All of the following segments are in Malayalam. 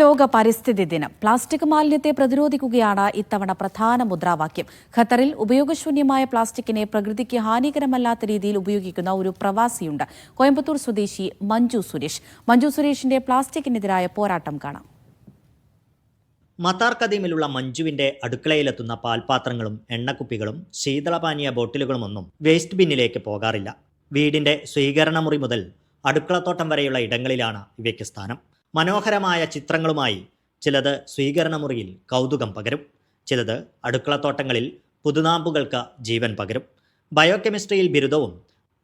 ലോക പരിസ്ഥിതി ദിനം. പ്ലാസ്റ്റിക് മാലിന്യത്തെ പ്രതിരോധിക്കുകയാണ് ഇത്തവണ പ്രധാന മുദ്രാവാക്യം. ഖത്തറിൽ ഉപയോഗശൂന്യമായ പ്ലാസ്റ്റിക്കിനെ പ്രകൃതിക്ക് ഹാനികരമല്ലാത്ത രീതിയിൽ ഉപയോഗിക്കുന്ന ഒരു പ്രവാസിയുണ്ട്. കോയമ്പത്തൂർ സ്വദേശി മഞ്ജു സുരേഷ്. മഞ്ജു സുരേഷിന്റെ പ്ലാസ്റ്റിക്കിനെതിരായ പോരാട്ടം കാണാം. മത്താർ കദീമിലുള്ള മഞ്ജുവിന്റെ അടുക്കളയിലെത്തുന്ന പാൽപാത്രങ്ങളും എണ്ണക്കുപ്പികളും ശീതളപാനീയ ബോട്ടിലുകളുമൊന്നും വേസ്റ്റ് ബിന്നിലേക്ക് പോകാറില്ല. വീടിന്റെ സ്വീകരണ മുറി മുതൽ അടുക്കളത്തോട്ടം വരെയുള്ള ഇടങ്ങളിലാണ് ഇവയ്ക്ക് സ്ഥാനം. മനോഹരമായ ചിത്രങ്ങളുമായി ചിലത് സ്വീകരണമുറിയിൽ കൗതുകം പകരും ചിലത് അടുക്കളത്തോട്ടങ്ങളിൽ പുതുനാമ്പുകൾക്ക് ജീവൻ പകരും. ബയോകെമിസ്ട്രിയിൽ ബിരുദവും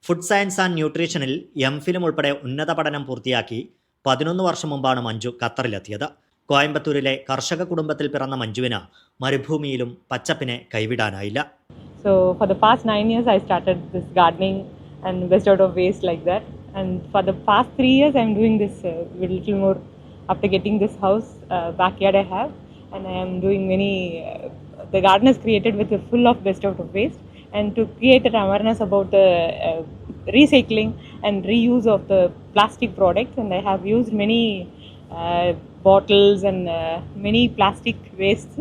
ഫുഡ് സയൻസ് ആൻഡ് ന്യൂട്രീഷനിൽ എം ഫിലും ഉൾപ്പെടെ ഉന്നത പഠനം പൂർത്തിയാക്കി പതിനൊന്ന് വർഷം മുമ്പാണ് മഞ്ജു ഖത്തറിലെത്തിയത്. കോയമ്പത്തൂരിലെ കർഷക കുടുംബത്തിൽ പിറന്ന മഞ്ജുവിന് മരുഭൂമിയിലും പച്ചപ്പിനെ കൈവിടാനായില്ല. So for the past nine years I started this gardening and best out of waste like that. And for the past three years, I'm doing this uh, little more after getting this house uh, backyard I have, and I am doing many. Uh, the garden is created with a full of best out of waste, and to create an awareness about the uh, recycling and reuse of the plastic products. And I have used many uh, bottles and uh, many plastic wastes.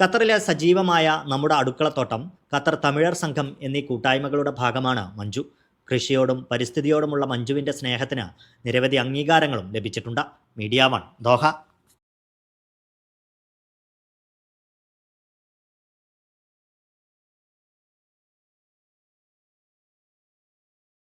ഖത്തറിലെ സജീവമായ നമ്മുടെ അടുക്കളത്തോട്ടം ഖത്തർ തമിഴർ സംഘം എന്നീ കൂട്ടായ്മകളുടെ ഭാഗമാണ് മഞ്ജു കൃഷിയോടും പരിസ്ഥിതിയോടുമുള്ള മഞ്ജുവിന്റെ സ്നേഹത്തിന് നിരവധി അംഗീകാരങ്ങളും ലഭിച്ചിട്ടുണ്ട്. Media one Doha.